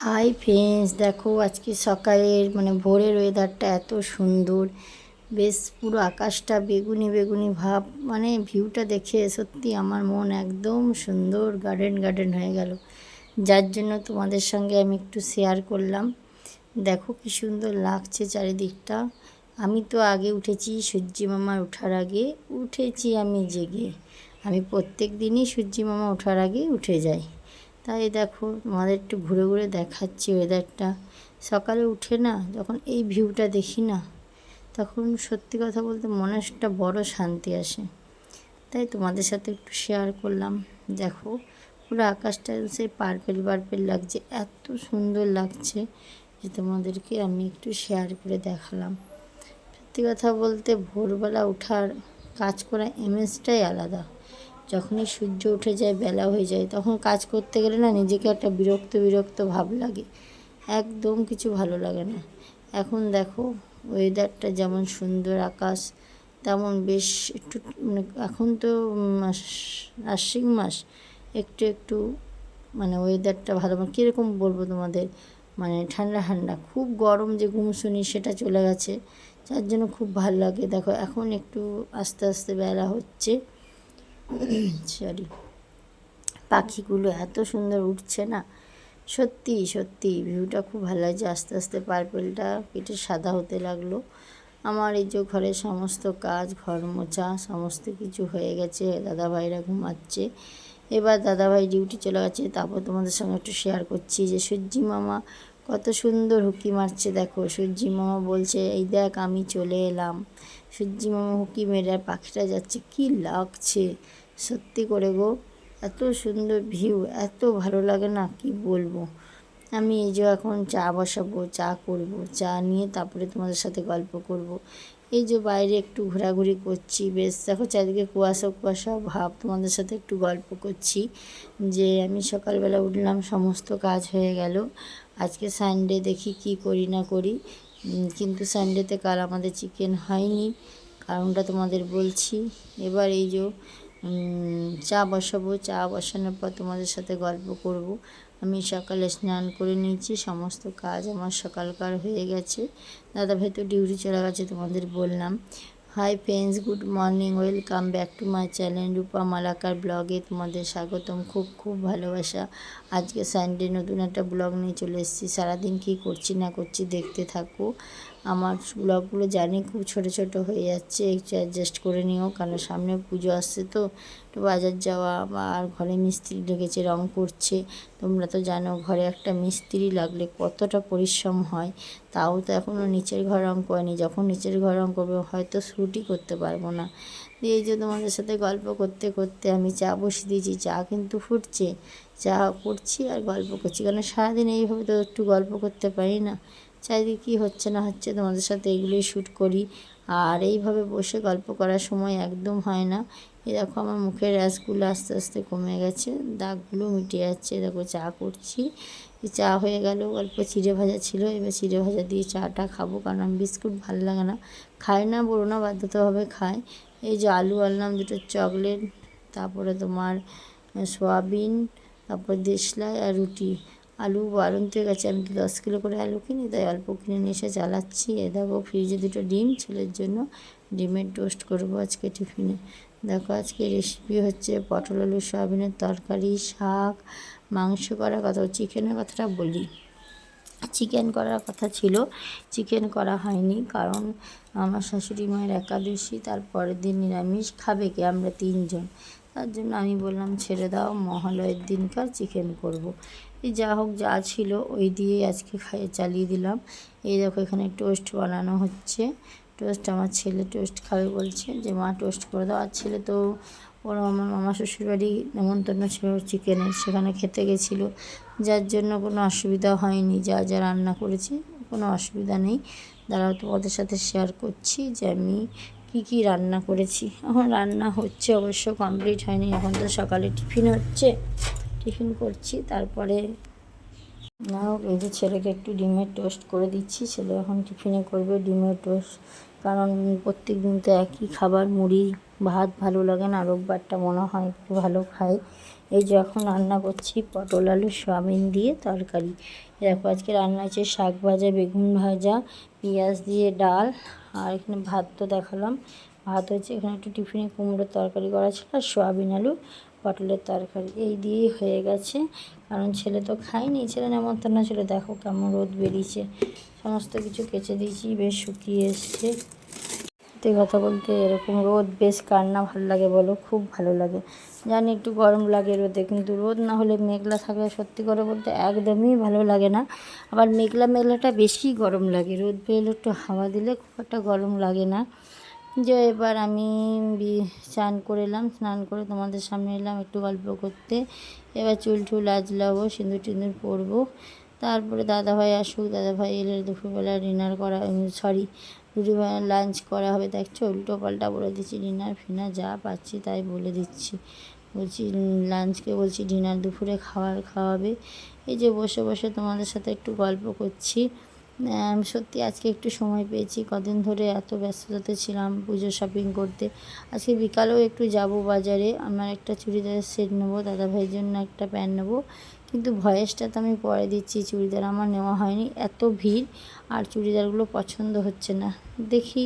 Hi friends দেখো আজকে সকালের মানে ভোরের ওয়েদারটা এত সুন্দর। বেশ পুরো আকাশটা বেগুনি বেগুনি ভাব মানে ভিউটা দেখে সত্যি আমার মন একদম সুন্দর গার্ডেন গার্ডেন হয়ে গেল। যার জন্য তোমাদের সঙ্গে আমি একটু শেয়ার করলাম। দেখো কি সুন্দর লাগছে চারিদিকটা। আমি তো আগে উঠেছি সূর্যি মামার ওঠার আগে, উঠেছি আমি জেগে। আমি প্রত্যেক দিনই সূর্যি মামা ওঠার আগে উঠে যাই। তাই দেখো, তোমাদের একটু ঘুরে ঘুরে দেখাচ্ছি ওয়েদারটা সকালে উঠে না, যখন এই ভিউটা দেখি না, তখন সত্যি কথা বলতে মনে একটা বড় শান্তি আসে। তাই তোমাদের সাথে একটু শেয়ার করলাম। দেখো, পুরো আকাশটা সে পার্পেল পার্পেল লাগছে, এত সুন্দর লাগছে যে তোমাদেরকে আমি একটু শেয়ার করে দেখালাম। সত্যি কথা বলতে ভোরবেলা ওঠার কাজ করা ইমেজটাই আলাদা। যখনই সূর্য উঠে যায়, বেলা হয়ে যায়, তখন কাজ করতে গেলে না নিজেকে একটা বিরক্ত বিরক্ত ভাব লাগে। একদম কিছু ভালো লাগে না। এখন দেখো ওয়েদারটা যেমন সুন্দর, আকাশ তেমন বেশ একটু মানে এখন তো মাস, আশ্বিন মাস, একটু একটু মানে ওয়েদারটা ভালো। মানে কীরকম বলব তোমাদের? মানে ঠান্ডা ঠান্ডা। খুব গরম যে ঘুম শুনি সেটা চলে গেছে। যার জন্য খুব ভালো লাগে। দেখো, এখন একটু আস্তে আস্তে বেলা হচ্ছে। সরি পাখিগুলো এত সুন্দর উঠছে না। সত্যি সত্যি ভিউটা খুব ভালো লাগছে। আস্তে আস্তে পার্পেলটা কেটে সাদা হতে লাগল। আমার এই যে ঘরের সমস্ত কাজ, ঘর মোছা, সমস্ত কিছু হয়ে গেছে, দাদাভাইরা ঘুমাচ্ছে। এবার দাদাভাই ডিউটি চলে গেছে। তারপর তোমাদের সঙ্গে একটু শেয়ার করছি যে, সূর্যি মামা, কত সুন্দর হুকি মারছে দেখো। সূর্যি মামা বলছে, এই দেখ, আমি চলে এলাম। সূর্যি মামা হুকি মেরে পাখিটা যাচ্ছে। কি লাগছে? সত্যি করে গো, এত সুন্দর ভিউ এত ভালো লাগে না, কি বলব? আমি এই যে এখন চা বসাবো, চা করব, চা নিয়ে তারপরে তোমাদের সাথে গল্প করব। এই যে বাইরে একটু ঘোরাঘুরি করছি, বেশ দেখো চারিদিকে কুয়াশা কুয়াশা, ভাব, তোমাদের সাথে একটু গল্প করছি। যে আমি সকালবেলা উঠলাম, সমস্ত কাজ হয়ে গেল। আজকে সানডে দেখি কি করি না করি। কিন্তু সানডেতে কাল আমাদের চিকেন হয়নি, কারণটা তোমাদের বলছি। এবার এই যে চা বসাবো। চা বসানোর পর তোমাদের সাথে গল্প করব। আমি সকালে স্নান করে নিয়েছি। সমস্ত কাজ আমার সকালকার হয়ে গেছে। দাদা ভাই তো ডিউটি চলে গেছে তোমাদের বললাম। Hi friends good morning welcome back to my channel Rupa Malakar ব্লগে তোমাদের স্বাগতম। খুব খুব ভালোবাসা। আজকে সানডে নতুন একটা ব্লগ নিয়ে চলে এসেছি। সারাদিন কী করছি না করছি দেখতে থাকো। আমার ব্লগগুলো জানি খুব ছোট ছোট হয়ে যাচ্ছে, একটু অ্যাডজাস্ট করে নিও কারণ সামনে পুজো আসছে তো। একটু বাজার যাওয়া, বা আর ঘরে মিস্ত্রি লেগেছে রং করছে, তোমরা তো জানো ঘরে একটা মিস্ত্রি লাগলে কতটা পরিশ্রম হয়। তাও তো এখনও নিচের ঘর রং করেনি, যখন নিচের ঘর রং করবে হয়তো শ্যুটই করতে পারব না। দিয়ে এই যে তোমাদের সাথে গল্প করতে করতে আমি চা বসিয়ে দিয়েছি, চা কিন্তু ফুটছে, চা করছি আর গল্প করছি কারণ সারাদিন এইভাবে তো একটু গল্প করতে পারি না? চারিদিকে কী হচ্ছে না হচ্ছে তোমাদের সাথে এগুলোই শ্যুট করি। আর এইভাবে বসে গল্প করার সময় একদম হয় না। এ দেখো আমার মুখের র্যাশগুলো আস্তে আস্তে কমে গেছে, দাগগুলো মিটে যাচ্ছে। দেখো চা করছি চা হয়ে গেল, অল্প চিড়ে ভাজা ছিল, এবার চিড়ে ভাজা দিয়ে চাটা খাব কারণ আমি বিস্কুট ভালো লাগে না। খাই না বলো না, বাধ্যতাভাবে খাই এই যে আলু আনলাম, দুটো চকলেট, তারপরে তোমার সোয়াবিন, তারপর দেশলাই আর রুটি। আলু বাড়ন্ত গেছে। আমি তো দশ কিলো করে আলু কিনি, তাই অল্প কিনে নিয়ে এসে জ্বালাচ্ছি। এ দেখো ফ্রিজে দুটো ডিম, ছেলের জন্য ডিমের টোস্ট করব আজকে টিফিনে দেখো, আজকে রেসিপি হচ্ছে পটল, আলু, সয়াবিনের তরকারি, শাক, মাংস করার কথা চিকেনের কথাটা বলি। চিকেন করার কথা ছিল চিকেন করা হয়নি কারণ আমার শাশুড়ি মায়ের একাদশী তার পরের দিন নিরামিষ খাবে কি? আমরা তিনজন। তার জন্য আমি বললাম, ছেড়ে দাও, মহালয়ের দিনকার চিকেন করব। যা হোক যা ছিল ওই দিয়ে আজকে খাইয়ে চালিয়ে দিলাম। এই দেখো এখানে টোস্ট বানানো হচ্ছে। টোস্ট আমার ছেলে টোস্ট খাবে বলছে যে, মা, টোস্ট করে দাও। আর ছেলে তো ওর আমার মামা শ্বশুরবাড়ি নেমন্তন্ন ছিল চিকেনের সেখানে খেতে গেছিল। যার জন্য কোনো অসুবিধা হয়নি, যা যা রান্না করেছি, কোনো অসুবিধা নেই। দাঁড়াও, তোমাদের সাথে শেয়ার করছি যে আমি কী কী রান্না করেছি। এখন রান্না হচ্ছে অবশ্য কমপ্লিট হয়নি, এখন তো সকালে টিফিন হচ্ছে। টিফিন করছি, তারপরে না হোক এই যে ছেলেকে একটু ডিমের টোস্ট করে দিচ্ছি, ছেলে এখন টিফিনে করবে ডিমের টোস্ট। কারণ প্রত্যেক দিন তো একই খাবার, মুড়ি, ভাত ভালো লাগে না, রোববারটা মনে হয় একটু ভালো খাই। এই যে এখন রান্না করছি পটল আলু, সয়াবিন দিয়ে তরকারি। দেখো আজকে রান্না হচ্ছে শাক ভাজা, বেগুন ভাজা, পেঁয়াজ দিয়ে ডাল আর এখানে ভাত তো দেখালাম। ভাত হচ্ছে এখানে একটু টিফিনে কুমড়োর তরকারি করা ছিল আর সোয়াবিন আলু, পটলের তরকারি। এই দিয়েই হয়ে গেছে। কারণ ছেলে তো খায়নি, ছেলে নেমন্তন্ন ছিল। দেখো কেমন রোদ বেরিয়েছে। সমস্ত কিছু কেচে দিয়েছি, বেশ শুকিয়ে এসছে। সত্যি কথা বলতে এরকম রোদ বেশ কার না ভালো লাগে বলো, খুব ভালো লাগে। জানি একটু গরম লাগে রোদে, কিন্তু রোদ না হলে মেঘলা থাকলে সত্যি করে বলতে একদমই ভালো লাগে না। আবার মেঘলা মেঘলাটা বেশি গরম লাগে, রোদ বেরোলে একটু হাওয়া দিলে খুব একটা গরম লাগে না। যে এবার আমি স্নান করে এলাম, স্নান করে তোমাদের সামনে এলাম একটু গল্প করতে। এবার চুল টুল আজলাবো সিঁদুর টিঁদুর পরবো। তারপরে দাদাভাই আসুক, দাদাভাই এলে দুপুরবেলা ডিনার করা সরি দুপুরবেলা লাঞ্চ করা হবে। দেখছ উল্টো পাল্টা বলে দিচ্ছি ডিনার ফিনার যা পাচ্ছি তাই বলে দিচ্ছি। বলছি লাঞ্চকে বলছি ডিনার দুপুরে খাওয়ার খাওয়াবে। এই যে বসে বসে তোমাদের সাথে একটু গল্প করছি। সত্যি আজকে একটু সময় পেয়েছি। কদিন ধরে এত ব্যস্ততাতে ছিলাম পুজো শপিং করতে। আজকে বিকালেও একটু যাব বাজারে। আমার একটা চুড়িদারের সেট নেব, দাদাভাইয়ের জন্য একটা প্যান্ট নেব। কিন্তু ভয়েসটা তো আমি পরে দিচ্ছি, চুড়িদার আমার নেওয়া হয়নি। এত ভিড়, আর চুড়িদারগুলো পছন্দ হচ্ছে না। দেখি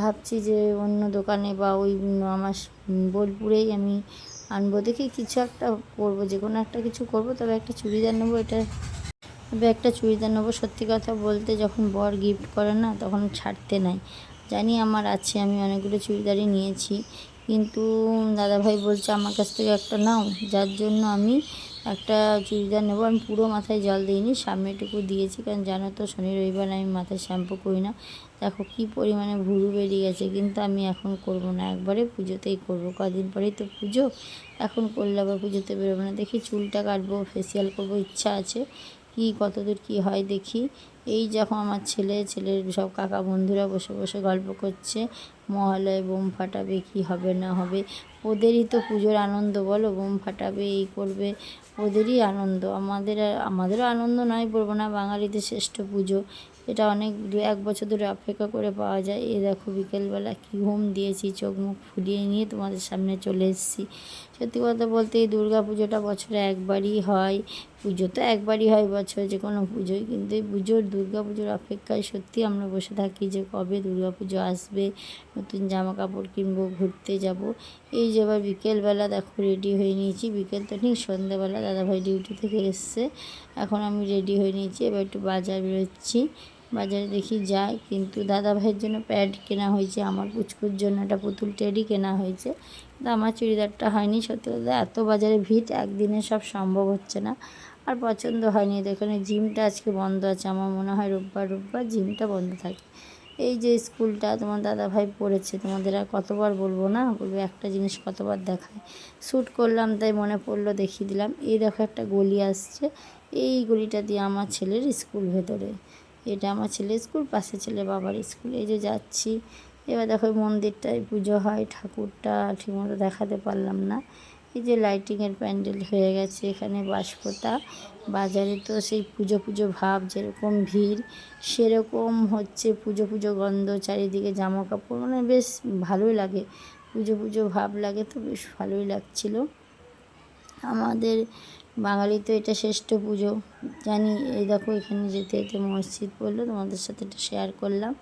ভাবছি যে অন্য দোকানে বা ওই আমার বোলপুরেই আমি আনব। দেখি কিছু একটা করব যে কোনো একটা কিছু করব, তবে একটা চুড়িদার নেব, এটা তবে একটা চুড়িদার নেব। সত্যি কথা বলতে যখন বর গিফট করে না, তখন ছাড়তে নাই। জানি আমার আছে, আমি অনেকগুলো চুড়িদারই নিয়েছি। কিন্তু দাদাভাই বলছে, আমার কাছ থেকে একটা নাও। যার জন্য আমি একটা চুড়িদার নেব। আমি পুরো মাথায় জল দিইনি, সামনেটুকু দিয়েছি। কারণ জানো তো, শনি রবিবার আমি মাথায় শ্যাম্পু করি না। দেখো কী পরিমাণে ভুরু বেরিয়ে গেছে। কিন্তু আমি এখন করব না। একবারে পুজোতেই করব। কদিন পরেই তো পুজো। এখন করলে আবার পুজোতে বেরোবো না। দেখি চুলটা কাটবো ফেসিয়াল করব, ইচ্ছা আছে। কি, কতদূর কি হয় দেখি। এই যখন আমার ছেলে, ছেলের সব কাকা বন্ধুরা বসে বসে গল্প করছে মহালয়ে, বোম ফাটাবে কি হবে না হবে? ওদেরই তো পুজোর আনন্দ, বলো। বোম ফাটাবে, এই করবে, ওদেরই আনন্দ। আমাদের আমাদেরও আনন্দ নয়, বলব না। বাঙালিদের শ্রেষ্ঠ পুজো। এটা অনেক দু, এক বছর ধরে অপেক্ষা করে পাওয়া যায়। এ দেখো বিকেলবেলা কী ঘুম দিয়েছি, চোখ মুখ ফুলিয়ে নিয়ে তোমাদের সামনে চলে এসেছি। সত্যি কথা বলতে এই দুর্গা পুজোটা বছরে একবারই হয়। পুজো তো একবারই হয় বছরে যে কোনো পুজোই। কিন্তু এই পুজোর, দুর্গা পুজোর অপেক্ষায় সত্যি আমরা বসে থাকি যে কবে দুর্গা পুজো আসবে নতুন জামা কাপড় কিনবো, ঘুরতে যাব। এই যে এবার বিকেলবেলা দেখো রেডি হয়ে নিয়েছি। বিকেল তো ঠিক সন্ধ্যাবেলা দাদাভাই ডিউটি থেকে এসছে। এখন আমি রেডি হয়ে নিয়েছি। এবার একটু বাজার বেরোচ্ছি। বাজারে দেখি যাই। কিন্তু দাদা ভাইয়ের জন্য প্যাড কেনা হয়েছে। আমার পুচকুর জন্য একটা পুতুল টেডি কেনা হয়েছে। কিন্তু আমার চুড়িদারটা হয়নি। সত্যি কথা এত বাজারে ভিড়, একদিনে সব সম্ভব হচ্ছে না। আর পছন্দ হয়নি। তো এখানে জিমটা আজকে বন্ধ আছে। আমার মনে হয় রোববার রোববার জিমটা বন্ধ থাকে। এই যে স্কুলটা তোমার দাদা ভাই পড়েছে, তোমাদের আর কতবার বলব না? বলব একটা জিনিস কতবার দেখায়। শ্যুট করলাম, তাই মনে পড়ল, দেখিয়ে দিলাম। এই দেখো একটা গলি আসছে, এই গলিটা দিয়ে আমার ছেলের স্কুল ভেতরে। এটা আমার ছেলের স্কুল পাশে ছেলে বাবার স্কুল। এই যে যাচ্ছি। এবার দেখো মন্দিরটায় পুজো হয়, ঠাকুরটা ঠিকমতো দেখাতে পারলাম না। এই যে লাইটিংয়ের প্যান্ডেল হয়ে গেছে এখানে বাঁশপোতা বাজারে তো সেই পুজো পুজো ভাব, যেরকম ভিড়, সেরকম হচ্ছে পুজো পুজো গন্ধ, চারিদিকে জামা কাপড় মানে বেশ ভালোই লাগে। পুজো পুজো ভাব লাগে তো বেশ ভালোই লাগছিল। আমাদের বাঙালি তো এটা শ্রেষ্ঠ পুজো। জানি, এই দেখো এখানে যেতে যেতে মসজিদ পড়ল, তোমাদের সাথে এটা শেয়ার করলাম।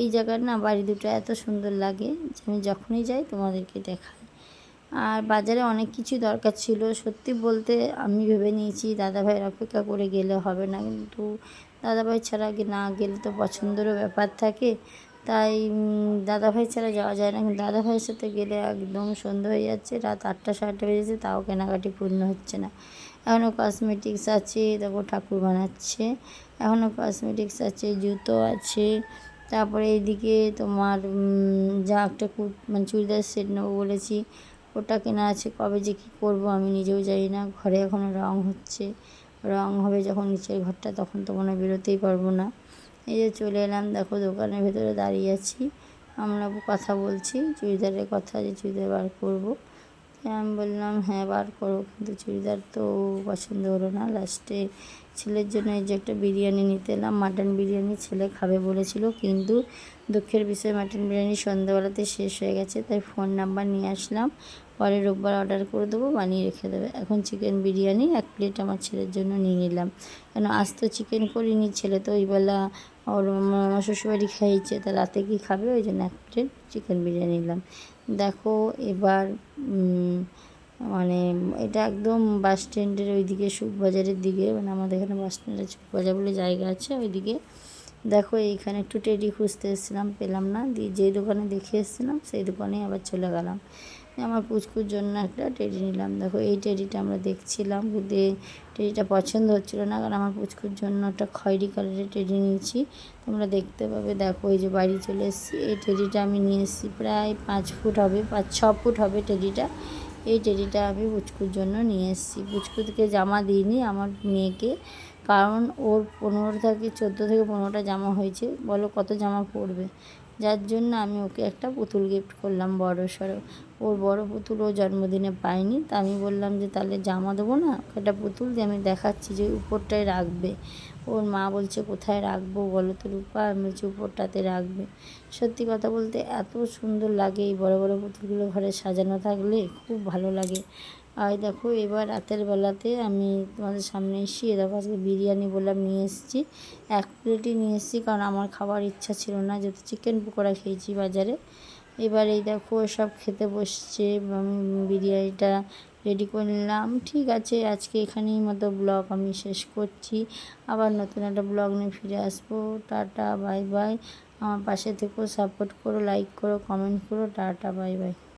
এই জায়গার না বাড়ি দুটো এত সুন্দর লাগে যে আমি যখনই যাই তোমাদেরকে দেখাই। আর বাজারে অনেক কিছু দরকার ছিল। সত্যি বলতে আমি ভেবে নিয়েছি, দাদাভাইয়ের অপেক্ষা করে গেলে হবে না। কিন্তু দাদাভাই ছাড়া না গেলে তো পছন্দেরও ব্যাপার থাকে। তাই দাদাভাই ছাড়া যাওয়া যায় না। কিন্তু দাদাভাইয়ের সাথে গেলে একদম সন্ধ্যা হয়ে যাচ্ছে, রাত আটটা সাড়ে আটটা বেজেছে তাও কেনাকাটি পূর্ণ হচ্ছে না। এখনও কসমেটিক্স আছে তারপর ঠাকুর বানাচ্ছে। এখনও কসমেটিক্স আছে, জুতো আছে। তারপরে এইদিকে তোমার যা একটা মানে চুড়িদার সেট নেব বলেছি। ওটা কেনা আছে, কবে যে কী করব আমি নিজেও জানি না। ঘরে এখনও রং হচ্ছে। রং হবে যখন নিচের ঘরটা, তখন তো মনে বেরোতেই পারব না। এই যে চলে এলাম, দেখো দোকানের ভেতরে দাঁড়িয়ে আছি। আমরা কথা বলছি, চুড়িদারের কথা যে চুড়িদার বার করব। আমি বললাম হ্যাঁ বার করো। কিন্তু চুড়িদার তো পছন্দ হলো না। লাস্টে ছেলের জন্য এই যে একটা বিরিয়ানি নিতে এলাম। মাটন বিরিয়ানি ছেলে খাবে বলেছিল, কিন্তু দুঃখের বিষয়, মাটন বিরিয়ানি সন্ধ্যাবেলাতে শেষ হয়ে গেছে, তাই ফোন নাম্বার নিয়ে আসলাম। পরে রোববার অর্ডার করে দেবো, বানিয়ে রেখে দেবে। এখন চিকেন বিরিয়ানি এক প্লেট আমার ছেলের জন্য নিয়ে নিলাম। কেন আজ তো চিকেন করিনি, ছেলে তো ওইবেলা ওর আমার শ্বশুরবাড়ি খাইয়েছে তা রাতে কি খাবে? ওই জন্য এক প্লেট চিকেন বিরিয়ানি নিলাম। দেখো এবার মানে এটা একদম বাস স্ট্যান্ডের ওইদিকে সুখবাজারের দিকে মানে আমাদের এখানে বাস স্ট্যান্ডের সুখবাজার বলে জায়গা আছে ওইদিকে। দেখো এইখানে একটু টেডি খুঁজতে এসেছিলাম, পেলাম না, দিয়ে যেই দোকানে দেখে এসেছিলাম সেই দোকানে আবার চলে গেলাম। আমার পুচকুর জন্য একটা টেডি নিলাম। দেখো এই টেডিটা আমরা দেখছিলাম কিন্তু টেডিটা পছন্দ হচ্ছিল না, কারণ আমার পুচকুর জন্য একটা খয়েরি কালারের টেডি নিয়েছি। তোমরা দেখতে পাবে, দেখো এই যে বাড়ি চলে এসেছি। এই টেডিটা আমি নিয়ে এসেছি প্রায় পাঁচ ফুট হবে পাঁচ ছ ফুট হবে টেডিটা এই টেডিটা আমি বুচকুর জন্য নিয়ে এসেছি। বুচকুরকে জামা দিইনি আমার মেয়েকে, কারণ ওর পনেরো থেকে চোদ্দ থেকে পনেরোটা জামা হয়েছে। বলো কত জামা পরবে? যার জন্য আমি ওকে একটা পুতুল গিফট করলাম বড় সড়ো। ওর বড় পুতুল ও জন্মদিনে পাইনি। তা আমি বললাম যে, তাহলে জামা দেবো না? একটা পুতুল দিয়ে আমি দেখাচ্ছি যে, উপরটায় রাখবে। ওর মা বলছে, কোথায় রাখব বলো তো রূপা? আমি বলছি, উপরটাতে রাখবে। সত্যি কথা বলতে এত সুন্দর লাগে এই বড় বড় পুতুলগুলো ঘরে সাজানো থাকলে, খুব ভালো লাগে। আর দেখো, এবার রাতের বেলাতে আমি তোমাদের সামনে এসেছি। এ দেখো, আজকে বিরিয়ানি বললাম নিয়ে এসেছি। এক প্লেটই নিয়ে এসেছি, কারণ আমার খাবার ইচ্ছা ছিল না, যেহেতু চিকেন পকোড়া খেয়েছি বাজারে। এবার এই দেখো, সব খেতে বসছে, আমি বিরিয়ানিটা রেডি করে নিলাম ঠিক আছে, আজকে এখানেই মতো ব্লগ আমি শেষ করছি। আবার নতুন একটা ব্লগ নিয়ে ফিরে আসব। Tata, bye bye. আমার পাশে থেকেও সাপোর্ট করো লাইক করো কমেন্ট করো। Tata, bye bye.